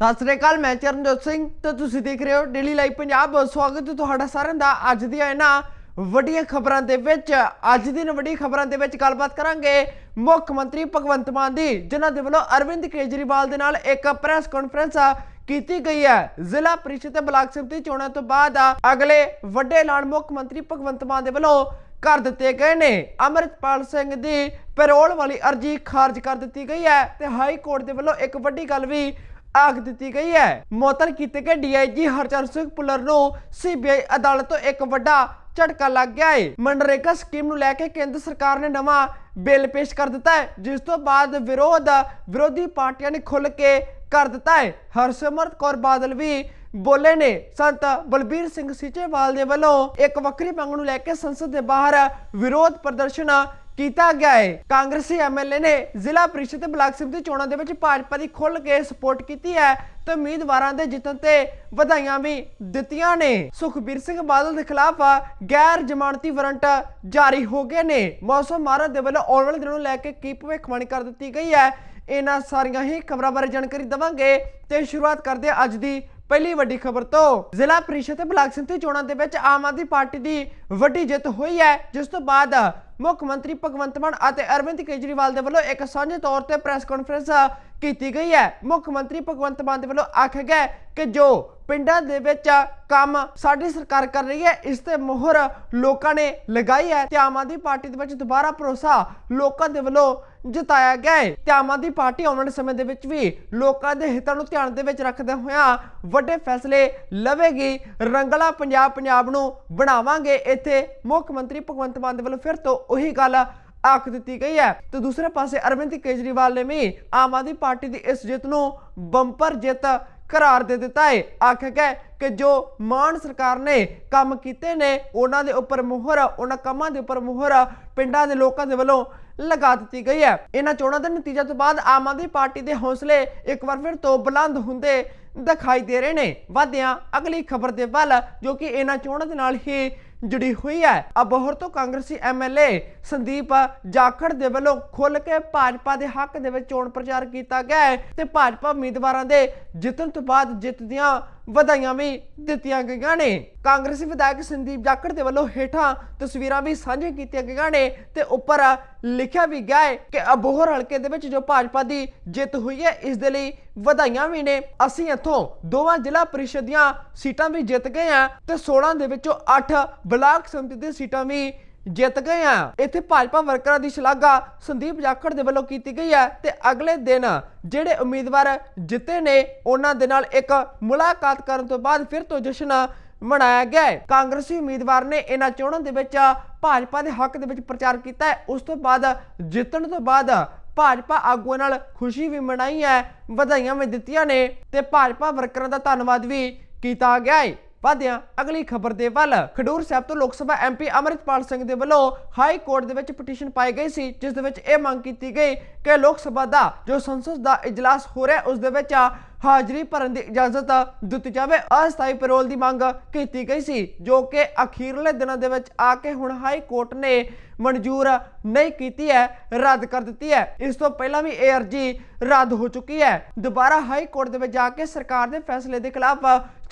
ਸਤਿ ਸ੍ਰੀ ਅਕਾਲ, ਮੈਂ ਚਰਨਜੋਤ ਸਿੰਘ ਤੇ ਤੁਸੀਂ ਦੇਖ ਰਹੇ ਹੋ ਡੇਲੀ ਲਾਈਵ ਪੰਜਾਬ ਸਵਾਗਤ ਹੈ ਤੁਹਾਡਾ ਸਾਰਿਆਂ ਦਾ ਅੱਜ ਦੀਆਂ ਇਹਨਾਂ ਵੱਡੀਆਂ ਖਬਰਾਂ ਦੇ ਵਿੱਚ। ਅੱਜ ਦੀ ਵੱਡੀਆਂ ਖਬਰਾਂ ਦੇ ਵਿੱਚ ਗੱਲਬਾਤ ਕਰਾਂਗੇ ਮੁੱਖ ਮੰਤਰੀ ਭਗਵੰਤ ਮਾਨ ਦੀ, ਜਿਨ੍ਹਾਂ ਦੇ ਵੱਲੋਂ ਅਰਵਿੰਦ ਕੇਜਰੀਵਾਲ ਦੇ ਨਾਲ ਇੱਕ ਪ੍ਰੈਸ ਕਾਨਫਰੰਸ ਕੀਤੀ ਗਈ ਹੈ। ਜ਼ਿਲ੍ਹਾ ਪ੍ਰੀਸ਼ਦ ਤੇ ਬਲਾਕ ਸਮਿਤੀ ਚੋਣਾਂ ਤੋਂ ਬਾਅਦ ਅਗਲੇ ਵੱਡੇ ਐਲਾਨ ਮੁੱਖ ਮੰਤਰੀ ਭਗਵੰਤ ਮਾਨ ਦੇ ਵੱਲੋਂ ਕਰ ਦਿੱਤੇ ਗਏ ਨੇ। ਅਮਰਿਤਪਾਲ ਸਿੰਘ ਦੀ ਪੈਰੋਲ ਵਾਲੀ ਅਰਜ਼ੀ ਖਾਰਜ ਕਰ ਦਿੱਤੀ ਗਈ ਹੈ ਤੇ ਹਾਈ ਕੋਰਟ ਦੇ ਵੱਲੋਂ ਇੱਕ ਵੱਡੀ ਗੱਲ ਵੀ ਆਖ ਦਿੱਤੀ ਗਈ ਹੈ। ਮੁਅੱਤਲ ਕੀਤੇ ਗਏ ਡੀਆਈਜੀ ਹਰਚਰਨ ਸਿੰਘ ਪੁੱਲਰ ਨੂੰ ਸੀਬੀਆਈ ਅਦਾਲਤ ਤੋਂ ਇੱਕ ਵੱਡਾ ਝਟਕਾ ਲੱਗ ਗਿਆ ਹੈ ਮਨਰੇਗਾ ਸਕੀਮ ਨੂੰ ਲੈ ਕੇ ਕੇਂਦਰ ਸਰਕਾਰ ਨੇ ਨਵਾਂ ਬਿੱਲ ਪੇਸ਼ ਕਰ ਦਿੱਤਾ ਹੈ, ਜਿਸ ਤੋਂ ਬਾਅਦ ਵਿਰੋਧ ਵਿਰੋਧੀ ਪਾਰਟੀਆਂ ਨੇ ਖੁੱਲ ਕੇ ਕਰ ਦਿੱਤਾ ਹੈ। ਹਰਸਿਮਰਤ ਕੌਰ ਬਾਦਲ ਵੀ ਬੋਲੇ ਨੇ, ਸੰਤ ਬਲਬੀਰ ਸਿੰਘ ਸੀਚੇਵਾਲ ਦੇ ਵੱਲੋਂ ਇੱਕ ਵੱਖਰੀ ਮੰਗ ਨੂੰ ਲੈ ਕੇ ਸੰਸਦ ਦੇ ਬਾਹਰ ਵਿਰੋਧ ਪ੍ਰਦਰਸ਼ਨ ਕੀਤਾ ਗਿਆ ਹੈ। ਕਾਂਗਰਸੀ ਐਮਐਲਏ ਨੇ ਜ਼ਿਲ੍ਹਾ ਪ੍ਰੀਸ਼ਦ ਤੇ ਬਲਾਕ ਸਮਿਤੀ ਚੋਣਾਂ ਦੇ ਵਿੱਚ ਭਾਜਪਾ ਦੀ ਖੁੱਲ੍ਹ ਕੇ ਸਪੋਰਟ ਕੀਤੀ ਹੈ ਤੇ ਉਮੀਦਵਾਰਾਂ ਦੇ ਜਿੱਤਣ ਤੇ ਵਧਾਈਆਂ ਵੀ ਦਿੱਤੀਆਂ ਨੇ। ਸੁਖਬੀਰ ਸਿੰਘ ਬਾਦਲ ਦੇ ਖਿਲਾਫ ਗੈਰ ਜ਼ਮਾਨਤੀ ਵਾਰੰਟ ਜਾਰੀ ਹੋ ਗਏ ਨੇ। ਮੌਸਮ ਮਾਰਤ ਦੇ ਵੱਲੋਂ ਆਉਣ ਵਾਲੇ ਦਿਨਾਂ ਨੂੰ ਲੈ ਕੇ ਕੀ ਭਵਿੱਖਬਾਣੀ ਕਰ ਦਿੱਤੀ ਗਈ ਹੈ, ਇਹਨਾਂ ਸਾਰੀਆਂ ਹੀ ਖਬਰਾਂ ਬਾਰੇ ਜਾਣਕਾਰੀ ਦਵਾਂਗੇ ਤੇ ਸ਼ੁਰੂਆਤ ਕਰਦੇ ਅੱਜ ਦੀ ਪਹਿਲੀ ਵੱਡੀ ਖਬਰ ਤੋਂ। ਜ਼ਿਲ੍ਹਾ ਪ੍ਰੀਸ਼ਦ ਤੇ ਬਲਾਕ ਸੰਮਤੀ ਚੋਣਾਂ ਦੇ ਵਿੱਚ ਆਮ ਆਦਮੀ ਪਾਰਟੀ ਦੀ ਵੱਡੀ ਜਿੱਤ ਹੋਈ ਹੈ, ਜਿਸ ਤੋਂ ਬਾਅਦ ਮੁੱਖ ਮੰਤਰੀ ਭਗਵੰਤ ਮਾਨ ਅਤੇ ਅਰਵਿੰਦ ਕੇਜਰੀਵਾਲ ਦੇ ਵੱਲੋਂ ਇੱਕ ਸਾਂਝੇ ਤੌਰ ਤੇ ਪ੍ਰੈਸ ਕਾਨਫਰੰਸ ਕੀਤੀ ਗਈ ਹੈ। ਮੁੱਖ ਮੰਤਰੀ ਭਗਵੰਤ ਮਾਨ ਦੇ ਵੱਲੋਂ ਆਖਿਆ ਗਿਆ ਹੈ ਕਿ ਜੋ ਪਿੰਡਾਂ ਦੇ ਵਿੱਚ ਕੰਮ ਸਾਡੀ ਸਰਕਾਰ ਕਰ ਰਹੀ ਹੈ, ਇਸ ਤੇ ਮੋਹਰ ਲੋਕਾਂ ਨੇ ਲਗਾਈ ਹੈ। ਤੇ ਆਮ ਆਦਮੀ ਪਾਰਟੀ ਦੇ ਵਿੱਚ ਦੁਬਾਰਾ ਭਰੋਸਾ ਲੋਕਾਂ ਦੇ ਵੱਲੋਂ ਜਤਾਇਆ ਗਿਆ ਹੈ। ਤੇ ਆਮ ਆਦਮੀ ਪਾਰਟੀ ਆਉਣ ਵਾਲੇ ਸਮੇਂ ਦੇ ਵਿੱਚ ਵੀ ਲੋਕਾਂ ਦੇ ਹਿੱਤਾਂ ਨੂੰ ਧਿਆਨ ਦੇ ਵਿੱਚ ਰੱਖਦੇ ਹੋਇਆਂ ਵੱਡੇ ਫੈਸਲੇ ਲਵੇਗੀ। ਰੰਗਲਾ ਪੰਜਾਬ ਪੰਜਾਬ ਨੂੰ ਬਣਾਵਾਂਗੇ। ਇੱਥੇ ਮੁੱਖ ਮੰਤਰੀ ਭਗਵੰਤ ਮਾਨ ਦੇ ਵੱਲੋਂ ਫਿਰ ਤੋਂ ਉਹੀ ਗੱਲ ਆਖ ਦਿੱਤੀ ਗਈ ਹੈ। ਤੇ ਦੂਸਰੇ ਪਾਸੇ ਅਰਵਿੰਦ ਕੇਜਰੀਵਾਲ ਨੇ ਵੀ ਆਮ ਆਦਮੀ ਪਾਰਟੀ ਦੀ ਇਸ ਜਿੱਤ ਨੂੰ ਬੰਪਰ ਜਿੱਤ ਕਰਾਰ ਦੇ ਦਿੱਤਾ ਹੈ। ਆਖਿਆ ਗਿਆ ਕਿ ਜੋ ਮਾਨ ਸਰਕਾਰ ਨੇ ਕੰਮ ਕੀਤੇ ਨੇ, ਉਹਨਾਂ ਦੇ ਉੱਪਰ ਮੁਹਰ, ਉਹਨਾਂ ਕੰਮਾਂ ਦੇ ਉੱਪਰ ਮੋਹਰ ਪਿੰਡਾਂ ਦੇ ਲੋਕਾਂ ਦੇ ਵੱਲੋਂ ਲਗਾ ਦਿੱਤੀ ਗਈ ਹੈ। ਇਹਨਾਂ ਚੋਣਾਂ ਦੇ ਨਤੀਜੇ ਤੋਂ ਬਾਅਦ ਆਮ ਆਦਮੀ ਪਾਰਟੀ ਦੇ ਹੌਸਲੇ ਇੱਕ ਵਾਰ ਫਿਰ ਤੋਂ ਬੁਲੰਦ ਹੁੰਦੇ ਦਿਖਾਈ ਦੇ ਰਹੇ ਨੇ। ਵਾਧਿਆਂ ਅਗਲੀ ਖਬਰ ਦੇ ਵੱਲ, ਜੋ ਕਿ ਇਹਨਾਂ ਚੋਣਾਂ ਦੇ ਨਾਲ ਹੀ ਜੁੜੀ ਹੋਈ ਹੈ। ਅਬੋਹਰ ਤੋਂ ਕਾਂਗਰਸੀ ਐਮਐਲਏ ਸੰਦੀਪ ਜਾਖੜ ਦੇ ਵੱਲੋਂ ਖੁੱਲ ਕੇ ਭਾਜਪਾ ਦੇ ਹੱਕ ਦੇ ਵਿੱਚ ਚੋਣ ਪ੍ਰਚਾਰ ਕੀਤਾ ਗਿਆ ਤੇ ਭਾਜਪਾ ਉਮੀਦਵਾਰਾਂ ਦੇ ਜਿੱਤਣ ਤੋਂ ਬਾਅਦ ਜਿੱਤ ਦੀਆਂ ਵਧਾਈਆਂ ਵੀ ਦਿੱਤੀਆਂ ਗਈਆਂ ਨੇ। ਕਾਂਗਰਸੀ ਵਿਧਾਇਕ ਸੰਦੀਪ ਜਾਖੜ ਦੇ ਵੱਲੋਂ ਹੇਠਾਂ ਤਸਵੀਰਾਂ ਵੀ ਸਾਂਝੀਆਂ ਕੀਤੀਆਂ ਗਈਆਂ ਨੇ ਤੇ ਉੱਪਰ ਲਿਖਿਆ ਵੀ ਗਿਆ ਹੈ ਕਿ ਅਬੋਹਰ ਹਲਕੇ ਦੇ ਵਿੱਚ ਜੋ ਭਾਜਪਾ ਦੀ ਜਿੱਤ ਹੋਈ ਹੈ, ਇਸ ਦੇ ਲਈ ਵਧਾਈਆਂ ਵੀ ਨੇ। ਅਸੀਂ ਇੱਥੋਂ ਦੋਵਾਂ ਜ਼ਿਲ੍ਹਾ ਪ੍ਰੀਸ਼ਦ ਦੀਆਂ ਸੀਟਾਂ ਵੀ ਜਿੱਤ ਗਏ ਆ ਤੇ 16 ਦੇ ਵਿੱਚੋਂ 8 ਬਲਾਕ ਸੰਮਤੀ ਦੀਆਂ ਸੀਟਾਂ ਵੀ ਜਿੱਤ ਗਏ ਆ। ਇੱਥੇ ਭਾਜਪਾ ਵਰਕਰਾਂ ਦੀ ਸ਼ਲਾਘਾ ਸੰਦੀਪ ਜਾਖੜ ਦੇ ਵੱਲੋਂ ਕੀਤੀ ਗਈ ਹੈ ਤੇ ਅਗਲੇ ਦਿਨ ਜਿਹੜੇ ਉਮੀਦਵਾਰ ਜਿੱਤੇ ਨੇ, ਉਹਨਾਂ ਦੇ ਨਾਲ ਇੱਕ ਮੁਲਾਕਾਤ ਕਰਨ ਤੋਂ ਬਾਅਦ ਫਿਰ ਤੋਂ ਜਸ਼ਨ ਮਨਾਇਆ ਗਿਆ ਹੈ। ਕਾਂਗਰਸੀ ਉਮੀਦਵਾਰ ਨੇ ਇਹਨਾਂ ਚੋਣਾਂ ਦੇ ਵਿੱਚ ਭਾਜਪਾ ਦੇ ਹੱਕ ਦੇ ਵਿੱਚ ਪ੍ਰਚਾਰ ਕੀਤਾ ਹੈ। ਉਸ ਤੋਂ ਬਾਅਦ ਜਿੱਤਣ ਤੋਂ ਬਾਅਦ ਭਾਜਪਾ ਆਗੂਆਂ ਨਾਲ ਖੁਸ਼ੀ ਵੀ ਮਨਾਈ ਹੈ, ਵਧਾਈਆਂ ਵੀ ਦਿੱਤੀਆਂ ਨੇ ਤੇ ਭਾਜਪਾ ਵਰਕਰਾਂ ਦਾ ਧੰਨਵਾਦ ਵੀ ਕੀਤਾ ਗਿਆ ਹੈ। ਵਾਧਿਆਂ। ਅਗਲੀ ਖਬਰ ਦੇ ਵੱਲ, ਖਡੂਰ ਸਾਹਿਬ ਤੋਂ ਲੋਕ ਸਭਾ ਐਮਪੀ ਅਮਰਿਤਪਾਲ ਸਿੰਘ ਦੇ ਵੱਲੋਂ ਹਾਈ ਕੋਰਟ ਦੇ ਵਿੱਚ ਪਟੀਸ਼ਨ ਪਾਈ ਗਈ ਸੀ, ਜਿਸ ਦੇ ਵਿੱਚ ਇਹ ਮੰਗ ਕੀਤੀ ਗਈ ਕਿ ਲੋਕ ਸਭਾ ਦਾ ਜੋ ਸੰਸਦ ਦਾ ਇਜਲਾਸ ਹੋ ਰਿਹਾ, ਉਸ ਦੇ ਵਿੱਚ ਹਾਜ਼ਰੀ ਭਰਨ ਦੀ ਇਜਾਜ਼ਤ ਦਿੱਤੀ ਜਾਵੇ। ਅਸਥਾਈ ਪੈਰੋਲ ਦੀ ਮੰਗ ਕੀਤੀ ਗਈ ਸੀ, ਜੋ ਕਿ ਅਖੀਰਲੇ ਦਿਨਾਂ ਦੇ ਵਿੱਚ ਆ ਕੇ ਹੁਣ ਹਾਈ ਕੋਰਟ ਨੇ ਮਨਜ਼ੂਰ ਨਹੀਂ ਕੀਤੀ ਹੈ, ਰੱਦ ਕਰ ਦਿੱਤੀ ਹੈ। ਇਸ ਤੋਂ ਪਹਿਲਾਂ ਵੀ ਇਹ ਅਰਜੀ ਰੱਦ ਹੋ ਚੁੱਕੀ ਹੈ। ਦੁਬਾਰਾ ਹਾਈ ਕੋਰਟ ਦੇ ਵਿੱਚ ਜਾ ਕੇ ਸਰਕਾਰ ਦੇ ਫੈਸਲੇ ਦੇ ਖਿਲਾਫ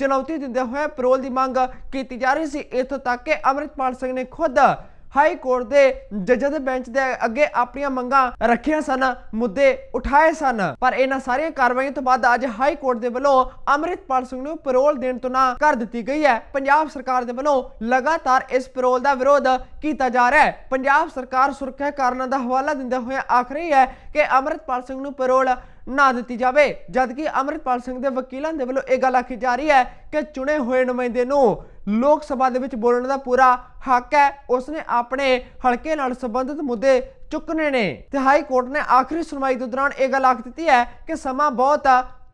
ਚੁਣੌਤੀ ਦਿੰਦੇ ਹੋਏ ਪੈਰੋਲ ਦੀ ਮੰਗ ਕੀਤੀ ਜਾ ਰਹੀ ਸੀ। ਇੱਥੋਂ ਤੱਕ ਕਿ ਅਮਰਿਤਪਾਲ ਸਿੰਘ ਨੇ ਖੁਦ ਹਾਈ ਕੋਰਟ ਦੇ ਜੱਜਾਂ ਦੇ ਬੈਂਚ ਦੇ ਅੱਗੇ ਆਪਣੀਆਂ ਮੰਗਾਂ ਰੱਖੀਆਂ ਸਨ, ਮੁੱਦੇ ਉਠਾਏ ਸਨ। ਪਰ ਇਹਨਾਂ ਸਾਰੀਆਂ ਕਾਰਵਾਈਆਂ ਤੋਂ ਬਾਅਦ ਅੱਜ ਹਾਈ ਕੋਰਟ ਦੇ ਵੱਲੋਂ ਅਮਰਿਤਪਾਲ ਸਿੰਘ ਨੂੰ ਪੈਰੋਲ ਦੇਣ ਤੋਂ ਨਾ ਕਰ ਦਿੱਤੀ ਗਈ ਹੈ। ਪੰਜਾਬ ਸਰਕਾਰ ਦੇ ਵੱਲੋਂ ਲਗਾਤਾਰ ਇਸ ਪੈਰੋਲ ਦਾ ਵਿਰੋਧ ਕੀਤਾ ਜਾ ਰਿਹਾ ਹੈ। ਪੰਜਾਬ ਸਰਕਾਰ ਸੁਰੱਖਿਆ ਕਾਰਨਾਂ ਦਾ ਹਵਾਲਾ ਦਿੰਦੇ ਹੋਏ ਆਖ ਰਹੀ ਹੈ ਕਿ ਅਮਰਿਤਪਾਲ ਸਿੰਘ ਨੂੰ ਪੈਰੋਲ ਨਾ ਦਿੱਤੀ ਜਾਵੇ। ਜਦਕਿ ਅਮਰਿਤਪਾਲ ਸਿੰਘ ਦੇ ਵਕੀਲਾਂ ਦੇ ਵੱਲੋਂ ਇਹ ਗੱਲ ਆਖੀ ਜਾ ਰਹੀ ਹੈ ਕਿ ਚੁਣੇ ਹੋਏ ਨੁਮਾਇੰਦੇ ਨੂੰ ਲੋਕ ਸਭਾ ਦੇ ਵਿੱਚ ਬੋਲਣ ਦਾ ਪੂਰਾ ਹੱਕ ਹੈ। ਉਸਨੇ ਆਪਣੇ ਹਲਕੇ ਨਾਲ ਸੰਬੰਧਿਤ ਮੁੱਦੇ ਚੁੱਕਣੇ ਨੇ ਤੇ ਹਾਈ ਕੋਰਟ ਨੇ ਆਖਰੀ ਸੁਣਵਾਈ ਦੇ ਦੌਰਾਨ ਇਹ ਗੱਲ ਆਖ ਦਿੱਤੀ ਹੈ ਕਿ ਸਮਾਂ ਬਹੁਤ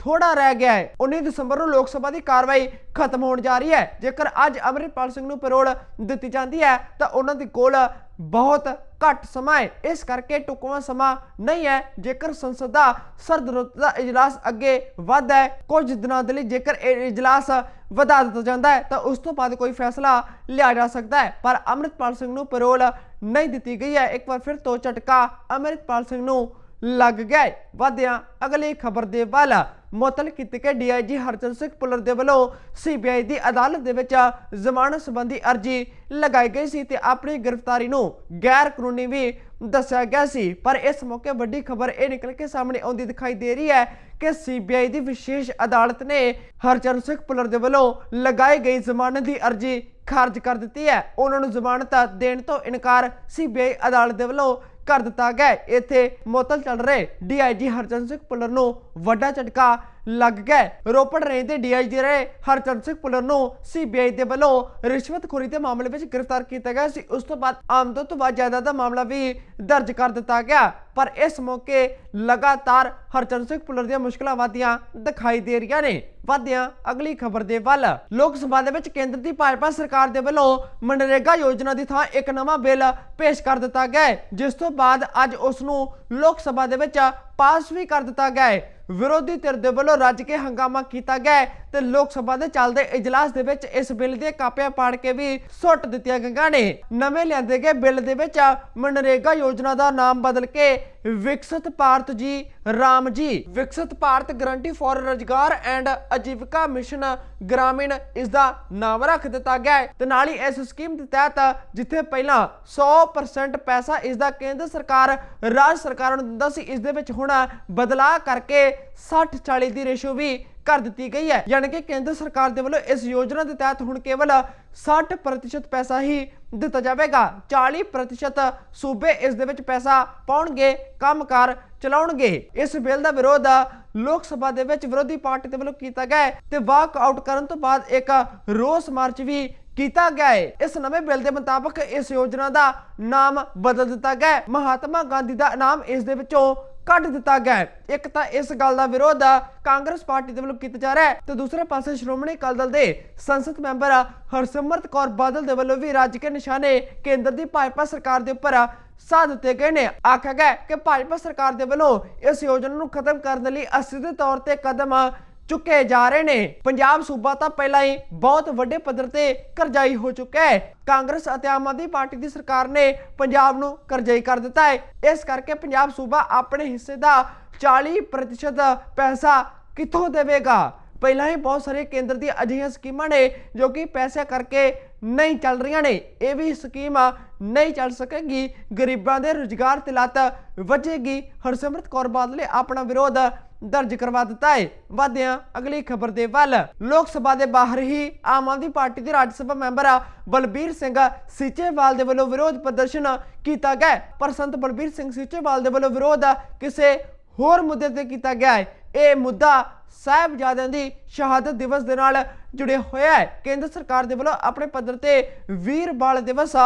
ਥੋੜਾ ਰਹਿ ਗਿਆ ਹੈ। 19 ਦਸੰਬਰ ਨੂੰ ਲੋਕ ਸਭਾ ਦੀ ਕਾਰਵਾਈ ਖਤਮ ਹੋਣ ਜਾ ਰਹੀ ਹੈ। ਜੇਕਰ ਅੱਜ ਅਮਰਿਤਪਾਲ ਸਿੰਘ ਨੂੰ ਪੈਰੋਲ ਦਿੱਤੀ ਜਾਂਦੀ ਹੈ, ਤਾਂ ਉਹਨਾਂ ਦੇ ਕੋਲ ਬਹੁਤ ਘੱਟ ਸਮਾਂ ਹੈ। ਇਸ ਕਰਕੇ ਟੁਕਵਾ ਸਮਾਂ ਨਹੀਂ ਹੈ। ਜੇਕਰ ਸੰਸਦ ਦਾ ਸਰਦ ਰੁੱਤ ਦਾ ਇਜਲਾਸ ਅੱਗੇ ਵੱਧਦਾ ਹੈ, ਕੁਝ ਦਿਨਾਂ ਦੇ ਲਈ ਜੇਕਰ ਇਹ ਇਜਲਾਸ ਵਧਾ ਦਿੱਤਾ ਜਾਂਦਾ ਹੈ, ਤਾਂ ਉਸ ਤੋਂ ਬਾਅਦ ਕੋਈ ਫੈਸਲਾ ਲਿਆ ਜਾ ਸਕਦਾ ਹੈ। ਪਰ ਅਮਰਿਤਪਾਲ ਸਿੰਘ ਨੂੰ ਪੈਰੋਲ ਨਹੀਂ ਦਿੱਤੀ ਗਈ ਹੈ। ਇੱਕ ਵਾਰ ਫਿਰ ਤੋਂ ਝਟਕਾ ਅਮਰਿਤਪਾਲ ਸਿੰਘ ਨੂੰ ਲੱਗ ਗਿਆ ਹੈ। ਵਧਿਆ, ਅਗਲੀ ਖਬਰ ਦੇ ਵੱਲ ਮੁਅੱਤਲ ਕੀਤੇ ਗਏ ਡੀਆਈਜੀ ਹਰਚੰਦ ਸਿੰਘ ਪੁੱਲਰ ਦੇ ਵੱਲੋਂ ਸੀਬੀਆਈ ਦੀ ਅਦਾਲਤ ਦੇ ਵਿੱਚ ਜ਼ਮਾਨਤ ਸੰਬੰਧੀ ਅਰਜੀ ਲਗਾਈ ਗਈ ਸੀ ਤੇ ਆਪਣੀ ਗ੍ਰਿਫਤਾਰੀ ਨੂੰ ਗੈਰ ਕਾਨੂੰਨੀ ਵੀ ਦੱਸਿਆ ਗਿਆ ਸੀ ਪਰ ਇਸ ਮੌਕੇ ਵੱਡੀ ਖਬਰ ਇਹ ਨਿਕਲ ਕੇ ਸਾਹਮਣੇ ਆਉਂਦੀ ਦਿਖਾਈ ਦੇ ਰਹੀ ਹੈ ਕਿ ਸੀਬੀਆਈ ਦੀ ਵਿਸ਼ੇਸ਼ ਅਦਾਲਤ ਨੇ ਹਰਚਰਨ ਸਿੰਘ ਪੁੱਲਰ ਦੇ ਵੱਲੋਂ ਲਗਾਈ ਗਈ ਜ਼ਮਾਨਤ ਦੀ ਅਰਜੀ ਖਾਰਜ ਕਰ ਦਿੱਤੀ ਹੈ ਉਹਨਾਂ ਨੂੰ ਜ਼ਮਾਨਤ ਦੇਣ ਤੋਂ ਇਨਕਾਰ ਸੀਬੀਆਈ ਅਦਾਲਤ ਦੇ ਵੱਲੋਂ ਕਰ ਦਿੱਤਾ ਗਿਆ ਇੱਥੇ ਮੁਅੱਤਲ ਚੱਲ ਰਹੇ ਡੀਆਈਜੀ ਹਰਚੰਦ ਸਿੰਘ ਪੁੱਲਰ ਨੂੰ ਵੱਡਾ ਝਟਕਾ ਲੱਗ ਗਿਆ ਰੋਪੜ ਰੇਂਜ ਦੇ ਡੀਆਈਜੀ ਰਹੇ ਹਰਚੰਦ ਸਿੰਘ ਪੁੱਲਰ ਨੂੰ ਸੀਬੀਆਈ ਦੇ ਵੱਲੋਂ ਰਿਸ਼ਵਤਖੋਰੀ ਦੇ ਮਾਮਲੇ ਵਿੱਚ ਗ੍ਰਿਫਤਾਰ ਕੀਤਾ ਗਿਆ ਸੀ। ਉਸ ਤੋਂ ਬਾਅਦ ਆਮਦਨ ਤੋਂ ਬਾਅਦ ਜਾਇਦਾਦ ਦਾ ਮਾਮਲਾ ਵੀ ਦਰਜ ਕਰ ਦਿੱਤਾ ਗਿਆ। ਪਰ ਇਸ ਮੌਕੇ ਲਗਾਤਾਰ ਹਰਚੰਦ ਸਿੰਘ ਪੁੱਲਰ ਦੀਆਂ ਮੁਸ਼ਕਲਾਂ ਵਧੀਆਂ ਦਿਖਾਈ ਦੇ ਰਹੀਆਂ ਨੇ। ਵਧਿਆਂ ਅਗਲੀ ਖਬਰ ਦੇ ਵੱਲ। ਲੋਕ ਸਭਾ ਦੇ ਵਿੱਚ ਕੇਂਦਰ ਦੀ ਭਾਜਪਾ ਸਰਕਾਰ ਦੇ ਵੱਲੋਂ ਮਨਰੇਗਾ ਯੋਜਨਾ ਦੀ ਥਾਂ ਇੱਕ ਨਵਾਂ ਬਿੱਲ ਪੇਸ਼ ਕਰ ਦਿੱਤਾ ਗਿਆ ਜਿਸ ਤੋਂ ਬਾਅਦ ਅੱਜ ਉਸ ਨੂੰ ਲੋਕ ਸਭਾ ਦੇ ਵਿੱਚ ਪਾਸ ਵੀ ਕਰ ਦਿੱਤਾ ਗਿਆ ਹੈ। ਵਿਰੋਧੀ ਧਿਰ ਦੇ ਵੱਲੋਂ ਰੱਜ ਕੇ ਹੰਗਾਮਾ ਕੀਤਾ ਗਿਆ ਤੇ ਲੋਕ ਸਭਾ ਦੇ ਚੱਲਦੇ ਇਜਲਾਸ ਦੇ ਵਿੱਚ ਇਸ ਬਿੱਲ ਦੀਆਂ ਕਾਪੀਆਂ ਪਾੜ ਕੇ ਵੀ ਸੁੱਟ ਦਿੱਤੀਆਂ ਗਈਆਂ ਨੇ। ਨਵੇਂ ਲਿਆਂਦੇ ਗਏ ਬਿੱਲ ਦੇ ਵਿੱਚ ਮਨਰੇਗਾ ਯੋਜਨਾ ਦਾ ਨਾਮ ਬਦਲ ਕੇ ਵਿਕਸਿਤ Bharat ji, Ram ji. Viksit Bharat guarantee for Rozgar and Ajeevika mission Gramin ਇਸ ਦਾ ਨਾਮ ਰੱਖ ਦਿੱਤਾ ਗਿਆ ਹੈ। ਤੇ ਨਾਲ ਹੀ ਇਸ ਸਕੀਮ ਦੇ ਤਹਿਤ ਜਿੱਥੇ ਪਹਿਲਾਂ 100% ਪੈਸਾ ਇਸ ਦਾ ਕੇਂਦਰ ਸਰਕਾਰ, ਰਾਜ ਸਰਕਾਰਾਂ ਨੂੰ ਦਿੰਦਾ ਸੀ, ਇਸ ਦੇ ਵਿੱਚ ਹੁਣ ਬਦਲਾਅ ਕਰਕੇ 60 40 ਦੀ ਰੇਸ਼ੋ ਵੀ ਕਰ ਦਿੱਤੀ ਗਈ ਹੈ। ਯਾਨੀ ਕਿ ਕੇਂਦਰ ਸਰਕਾਰ ਦੇ ਵੱਲੋਂ ਇਸ ਯੋਜਨਾ ਦੇ ਤਹਿਤ ਹੁਣ ਕੇਵਲ 60% ਪੈਸਾ ਹੀ ਦਿੱਤਾ ਜਾਵੇਗਾ। 40% ਸੂਬੇ ਇਸ ਦੇ ਵਿੱਚ ਪੈਸਾ ਪਾਉਣਗੇ, ਕੰਮਕਾਰ ਚਲਾਉਣਗੇ। ਇਸ ਬਿੱਲ ਦਾ ਵਿਰੋਧ ਲੋਕ ਸਭਾ ਦੇ ਵਿੱਚ ਵਿਰੋਧੀ ਪਾਰਟੀ ਦੇ ਵੱਲੋਂ ਕੀਤਾ ਗਿਆ ਤੇ ਵਾਕ ਆਊਟ ਕਰਨ ਤੋਂ ਬਾਅਦ ਇੱਕ ਰੋਸ ਮਾਰਚ ਵੀ ਕੀਤਾ ਗਿਆ ਹੈ। ਇਸ ਨਵੇਂ ਬਿੱਲ ਦੇ ਮੁਤਾਬਕ ਇਸ ਯੋਜਨਾ ਦਾ ਨਾਮ ਬਦਲ ਦਿੱਤਾ ਗਿਆ ਮਹਾਤਮਾ ਗਾਂਧੀ ਦਾ ਨਾਮ ਇਸ ਦੇ ਵਿੱਚੋਂ ਕੱਢ ਦਿੱਤਾ ਗਿਆ ਹੈ। ਇੱਕ ਤਾਂ ਇਸ ਗੱਲ ਦਾ ਵਿਰੋਧ ਕਾਂਗਰਸ ਪਾਰਟੀ ਦੇ ਵੱਲੋਂ ਕੀਤਾ ਜਾ ਰਿਹਾ ਹੈ ਤੇ ਦੂਸਰੇ ਪਾਸੇ ਸ਼੍ਰੋਮਣੀ ਅਕਾਲੀ ਦਲ ਦੇ ਸੰਸਦ ਮੈਂਬਰ ਹਰਸਿਮਰਤ ਕੌਰ ਬਾਦਲ ਦੇ ਵੱਲੋਂ ਵੀ ਰਾਜ ਕੇ ਨਿਸ਼ਾਨੇ ਕੇਂਦਰ ਦੀ ਭਾਜਪਾ ਸਰਕਾਰ ਦੇ ਉੱਪਰ ਸਾਹ ਦਿੱਤੇ ਗਏ ਨੇ। ਆਖਿਆ ਗਿਆ ਕਿ ਭਾਜਪਾ ਸਰਕਾਰ ਦੇ ਵੱਲੋਂ ਇਸ ਯੋਜਨਾ ਨੂੰ ਖਤਮ ਕਰਨ ਲਈ ਅਸਿੱਧੇ ਤੌਰ ਤੇ ਕਦਮ ਚੁੱਕੇ ਜਾ ਰਹੇ ਨੇ। ਪੰਜਾਬ ਸੂਬਾ ਤਾਂ ਪਹਿਲਾਂ ਹੀ ਬਹੁਤ ਵੱਡੇ ਪੱਧਰ ਤੇ ਕਰਜ਼ਾਈ ਹੋ ਚੁੱਕਾ ਹੈ। ਕਾਂਗਰਸ ਅਤੇ ਆਮ ਆਦਮੀ ਪਾਰਟੀ ਦੀ ਸਰਕਾਰ ਨੇ ਪੰਜਾਬ ਨੂੰ ਕਰਜ਼ਾਈ ਕਰ ਦਿੱਤਾ ਹੈ। ਇਸ ਕਰਕੇ ਪੰਜਾਬ ਸੂਬਾ ਆਪਣੇ ਹਿੱਸੇ ਦਾ 40% ਪੈਸਾ ਕਿੱਥੋਂ ਦੇਵੇਗਾ? ਪਹਿਲਾਂ ਹੀ ਬਹੁਤ ਸਾਰੇ ਕੇਂਦਰ ਦੀ ਅਜਿਹੀਆਂ ਸਕੀਮਾਂ ਨੇ ਜੋ ਕਿ ਪੈਸੇ ਕਰਕੇ ਨਹੀਂ ਚੱਲ ਰਹੀਆਂ ਨੇ। ਇਹ ਵੀ ਸਕੀਮ ਨਹੀਂ ਚੱਲ ਸਕੇਗੀ। ਗਰੀਬਾਂ ਦੇ ਰੁਜ਼ਗਾਰ ਤੇ ਲੱਤ ਵੱਜੇਗੀ। ਹਰਸਿਮਰਤ ਕੌਰ ਬਾਦਲ ਨੇ ਆਪਣਾ ਵਿਰੋਧ ਦਰਜ ਕਰਵਾ ਦਿੱਤਾ ਹੈ ਵਾਦਿਆਂ ਅਗਲੀ ਖਬਰ ਦੇ ਵੱਲ। ਲੋਕ ਸਭਾ ਦੇ ਬਾਹਰ ਹੀ ਆਮ ਆਦਮੀ ਪਾਰਟੀ ਦੇ ਰਾਜ ਸਭਾ ਮੈਂਬਰ ਬਲਬੀਰ ਸਿੰਘ ਸੀਚੇਵਾਲ ਦੇ ਵੱਲੋਂ ਵਿਰੋਧ ਪ੍ਰਦਰਸ਼ਨ ਕੀਤਾ ਗਿਆ ਪਰ ਸੰਤ ਬਲਬੀਰ ਸਿੰਘ ਸੀਚੇਵਾਲ ਦੇ ਵੱਲੋਂ ਵਿਰੋਧ ਕਿਸੇ ਹੋਰ ਮੁੱਦੇ ਤੇ ਕੀਤਾ ਗਿਆ ਹੈ। ਇਹ ਮੁੱਦਾ ਸਾਹਿਬਜ਼ਾਦਿਆਂ ਦੀ ਸ਼ਹਾਦਤ ਦਿਵਸ ਦੇ ਨਾਲ ਜੁੜਿਆ ਹੋਇਆ ਹੈ। ਕੇਂਦਰ ਸਰਕਾਰ ਦੇ ਵੱਲੋਂ ਆਪਣੇ ਪੱਧਰ ਤੇ ਵੀਰ ਬਾਲ ਦਿਵਸ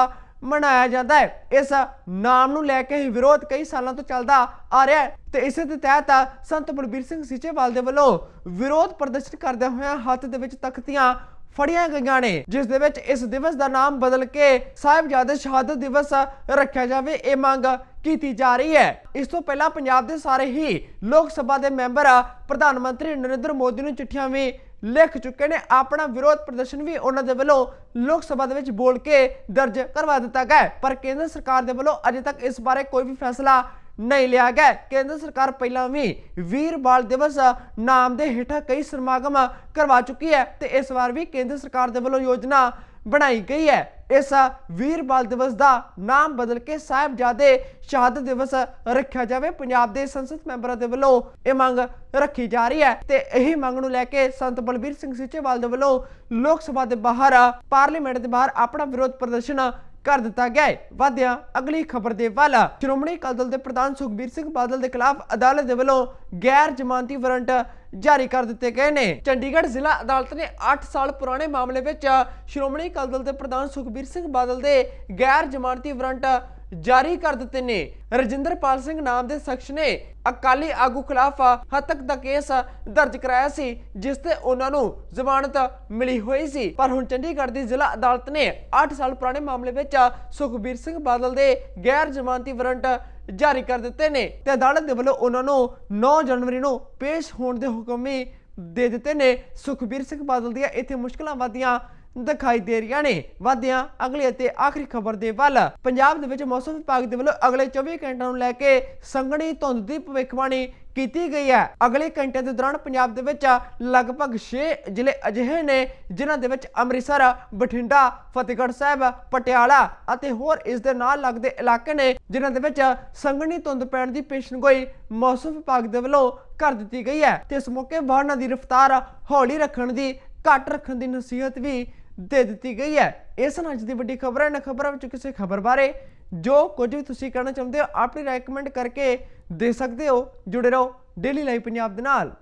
ਮਨਾਇਆ ਜਾਂਦਾ ਹੈ। ਇਸ ਨਾਮ ਨੂੰ ਲੈ ਕੇ ਹੀ ਵਿਰੋਧ ਕਈ ਸਾਲਾਂ ਤੋਂ ਚੱਲਦਾ ਆ ਰਿਹਾ ਹੈ ਤੇ ਇਸੇ ਦੇ ਤਹਿਤ ਸੰਤ ਬਲਬੀਰ ਸਿੰਘ ਸੀਚੇਵਾਲ ਦੇ ਵੱਲੋਂ ਵਿਰੋਧ ਪ੍ਰਦਰਸ਼ਨ ਕਰਦਿਆਂ ਹੋਇਆਂ ਹੱਥ ਦੇ ਵਿੱਚ ਤਖਤੀਆਂ ਫੜੀਆਂ ਗਈਆਂ ਨੇ, ਜਿਸ ਦੇ ਵਿੱਚ ਇਸ ਦਿਵਸ ਦਾ ਨਾਮ ਬਦਲ ਕੇ ਸਾਹਿਬਜ਼ਾਦੇ ਸ਼ਹਾਦਤ ਦਿਵਸ ਰੱਖਿਆ ਜਾਵੇ, ਇਹ ਮੰਗ ਕੀਤੀ ਜਾ ਰਹੀ ਹੈ। ਇਸ ਤੋਂ ਪਹਿਲਾਂ ਪੰਜਾਬ ਦੇ ਸਾਰੇ ਹੀ ਲੋਕ ਸਭਾ ਦੇ ਮੈਂਬਰ ਪ੍ਰਧਾਨ ਮੰਤਰੀ ਨਰਿੰਦਰ ਮੋਦੀ ਨੂੰ ਚਿੱਠੀਆਂ ਵੀ ਲਿਖ ਚੁੱਕੇ ਨੇ। ਆਪਣਾ ਵਿਰੋਧ ਪ੍ਰਦਰਸ਼ਨ ਵੀ ਉਹਨਾਂ ਦੇ ਵੱਲੋਂ ਲੋਕ ਸਭਾ ਦੇ ਵਿੱਚ ਬੋਲ ਕੇ ਦਰਜ ਕਰਵਾ ਦਿੱਤਾ ਗਿਆ ਪਰ ਕੇਂਦਰ ਸਰਕਾਰ ਦੇ ਵੱਲੋਂ ਅਜੇ ਤੱਕ ਇਸ ਬਾਰੇ ਕੋਈ ਵੀ ਫੈਸਲਾ ਨਹੀਂ ਲਿਆ ਗਿਆ ਕੇਂਦਰ ਸਰਕਾਰ ਪਹਿਲਾਂ ਵੀ ਵੀਰ ਬਾਲ ਦਿਵਸ ਨਾਮ ਦੇ ਹੇਠਾਂ ਕਈ ਸਮਾਗਮ ਕਰਵਾ ਚੁੱਕੀ ਹੈ ਤੇ ਇਸ ਵਾਰ ਵੀ ਕੇਂਦਰ ਸਰਕਾਰ ਦੇ ਵੱਲੋਂ ਯੋਜਨਾ ਬਣਾਈ ਗਈ ਹੈ। ਇਸ ਵੀਰ ਬਾਲ ਦਿਵਸ ਦਾ ਨਾਮ ਬਦਲ ਕੇ ਸਾਹਿਬਜ਼ਾਦੇ ਸ਼ਹਾਦਤ ਦਿਵਸ ਰੱਖਿਆ ਜਾਵੇ। ਪੰਜਾਬ ਦੇ ਸੰਸਦ ਮੈਂਬਰਾਂ ਦੇ ਵੱਲੋਂ ਇਹ ਮੰਗ ਰੱਖੀ ਜਾ ਰਹੀ ਹੈ ਤੇ ਇਹੀ ਮੰਗ ਨੂੰ ਲੈ ਕੇ ਸੰਤ ਬਲਬੀਰ ਸਿੰਘ ਸੀਚੇਵਾਲ ਦੇ ਵੱਲੋਂ ਲੋਕ ਸਭਾ ਦੇ ਬਾਹਰ, ਪਾਰਲੀਮੈਂਟ ਦੇ ਬਾਹਰ ਆਪਣਾ ਵਿਰੋਧ ਪ੍ਰਦਰਸ਼ਨ ਕਰ ਦਿੱਤਾ ਗਿਆ ਹੈ। ਵਾਦਿਆਂ ਅਗਲੀ ਖਬਰ ਦੇ ਵੱਲ, ਸ਼੍ਰੋਮਣੀ ਅਕਾਲੀ ਦਲ ਦੇ ਪ੍ਰਧਾਨ ਸੁਖਬੀਰ ਸਿੰਘ ਬਾਦਲ ਦੇ ਖਿਲਾਫ ਅਦਾਲਤ ਦੇ ਵੱਲੋਂ ਗੈਰ ਜ਼ਮਾਨਤੀ ਵਾਰੰਟ ਜਾਰੀ ਕਰ ਦਿੱਤੇ ਗਏ ਨੇ। ਚੰਡੀਗੜ੍ਹ ਜ਼ਿਲ੍ਹਾ ਅਦਾਲਤ ਨੇ 8 ਸਾਲ ਪੁਰਾਣੇ ਮਾਮਲੇ ਵਿੱਚ ਸ਼੍ਰੋਮਣੀ ਅਕਾਲੀ ਦਲ ਦੇ ਪ੍ਰਧਾਨ ਸੁਖਬੀਰ ਸਿੰਘ ਬਾਦਲ ਦੇ ਗੈਰ ਜ਼ਮਾਨਤੀ ਵਾਰੰਟ ਜਾਰੀ ਕਰ ਦਿੱਤੇ ਨੇ। ਰਜਿੰਦਰਪਾਲ ਸਿੰਘ ਨਾਮ ਦੇ ਸ਼ਖਸ ਨੇ ਅਕਾਲੀ ਆਗੂ ਖਿਲਾਫ ਹੱਤਕ ਦਾ ਕੇਸ ਦਰਜ ਕਰਾਇਆ ਸੀ, ਜਿਸ ਤੇ ਉਹਨਾਂ ਨੂੰ ਜ਼ਮਾਨਤ ਮਿਲੀ ਹੋਈ ਸੀ। ਪਰ ਹੁਣ ਚੰਡੀਗੜ੍ਹ ਦੀ ਜ਼ਿਲ੍ਹਾ ਅਦਾਲਤ ਨੇ 8 ਸਾਲ ਪੁਰਾਣੇ ਮਾਮਲੇ ਵਿੱਚ ਸੁਖਬੀਰ ਸਿੰਘ ਬਾਦਲ ਦੇ ਗੈਰ ਜ਼ਮਾਨਤੀ ਵਾਰੰਟ ਜਾਰੀ ਕਰ ਦਿੱਤੇ ਨੇ। ਤੇ ਅਦਾਲਤ ਦੇ ਵੱਲੋਂ ਉਹਨਾਂ ਨੂੰ 9 ਜਨਵਰੀ ਨੂੰ ਪੇਸ਼ ਹੋਣ ਦੇ ਹੁਕਮ ਵੀ ਦੇ ਦਿੱਤੇ ਨੇ। ਸੁਖਬੀਰ ਸਿੰਘ ਬਾਦਲ ਦੀਆਂ ਇੱਥੇ ਮੁਸ਼ਕਲਾਂ ਵਧੀਆਂ ਦਿਖਾਈ ਦੇ ਰਹੀਆਂ ਨੇ। ਵਾਦਿਆਂ ਅਗਲੀ ਅਤੇ ਆਖਰੀ ਖਬਰ ਦੇ ਵੱਲ। ਪੰਜਾਬ ਦੇ ਵਿੱਚ ਮੌਸਮ ਵਿਭਾਗ ਦੇ ਵੱਲੋਂ ਅਗਲੇ 24 ਘੰਟਿਆਂ ਨੂੰ ਲੈ ਕੇ ਸੰਘਣੀ ਧੁੰਦ ਦੀ ਭਵਿੱਖਬਾਣੀ ਕੀਤੀ ਗਈ ਹੈ। ਅਗਲੇ ਘੰਟੇ ਦੇ ਦੌਰਾਨ ਪੰਜਾਬ ਦੇ ਵਿੱਚ ਲਗਭਗ 6 ਜ਼ਿਲ੍ਹੇ ਅਜਿਹੇ ਨੇ ਜਿਨ੍ਹਾਂ ਦੇ ਵਿੱਚ ਅੰਮ੍ਰਿਤਸਰ, ਬਠਿੰਡਾ, ਫਤਿਹਗੜ੍ਹ ਸਾਹਿਬ, ਪਟਿਆਲਾ ਅਤੇ ਹੋਰ ਇਸ ਦੇ ਨਾਲ ਲੱਗਦੇ ਇਲਾਕੇ ਨੇ ਜਿਨ੍ਹਾਂ ਦੇ ਵਿੱਚ ਸੰਘਣੀ ਧੁੰਦ ਪੈਣ ਦੀ ਪੇਸ਼ਨਗੋਈ ਮੌਸਮ ਵਿਭਾਗ ਦੇ ਵੱਲੋਂ ਕਰ ਦਿੱਤੀ ਗਈ ਹੈ। ਤੇ ਇਸ ਮੌਕੇ ਵਾਹਨਾਂ ਦੀ ਰਫ਼ਤਾਰ ਹੌਲੀ ਰੱਖਣ ਦੀ, ਘੱਟ ਰੱਖਣ ਦੀ ਨਸੀਹਤ ਵੀ ਦੇ ਦਿੱਤੀ ਗਈ ਹੈ। ਇਸ ਨਾਲ ਅੱਜ ਦੀ ਵੱਡੀ ਖਬਰ ਹੈ ਨਾ ਖਬਰਾਂ ਵਿੱਚ ਕਿਸੇ ਖਬਰ ਬਾਰੇ ਜੋ ਕੁਝ ਵੀ ਤੁਸੀਂ ਕਹਿਣਾ ਚਾਹੁੰਦੇ ਹੋ, ਆਪਣੀ ਰਾਏ ਕਰਕੇ ਦੇ ਸਕਦੇ ਹੋ। ਜੁੜੇ ਰਹੋ ਡੇਲੀ ਲਾਈਵ ਪੰਜਾਬ ਦੇ ਨਾਲ।